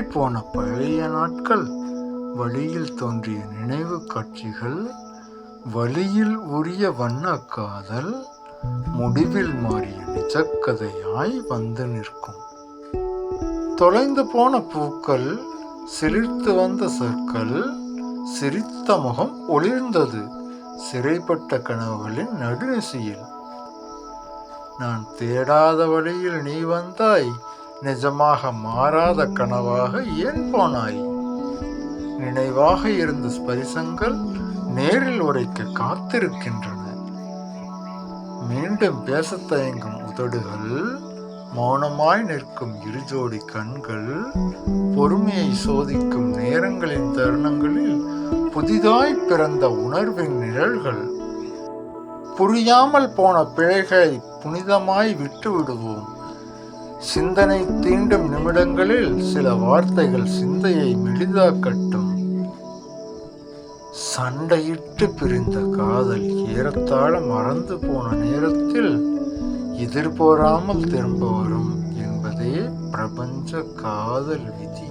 போன பழைய நாட்கள். வழியில் தோன்றிய நினைவு காட்சிகள். வழியில் உரிய வண்ண காதல். முடிவில் மாறிய நிஜக்கதையாய் வந்து நிற்கும். தொலைந்து போன பூக்கள். சிலிர்த்து வந்த சொற்கள். சிரித்த முகம் ஒளிர்ந்தது. சிறைப்பட்ட கனவுகளின் நடுநிசையில். நான் தேடாத வழியில் நீ வந்தாய். நிஜமாக மாறாத கனவாக ஏன் போனாய்? நினைவாக இருந்த ஸ்பரிசங்கள் நேரில் உரைக்க காத்திருக்கின்றன. மீண்டும் பேசத் தயங்கும் உதடுகள் மௌனமாய் நிற்கும் இருஜோடி கண்கள் பொறுமையை சோதிக்கும் நேரங்களின் தருணங்களில் புதிதாய் பிறந்த உணர்வின் நிழல்கள். புரியாமல் போன பிழைகளை புனிதமாய் விட்டு விடுவோம் சிந்தனை தீண்டும் நிமிடங்களில் சில வார்த்தைகள் சிந்தையை மெலிதாக்கட்டும். சண்டையிட்டு பிரிந்த காதல் ஏறத்தாழ மறந்து போன நேரத்தில் எதிர்பாராமல் திரும்ப வரும் என்பதே பிரபஞ்ச காதல் விதி.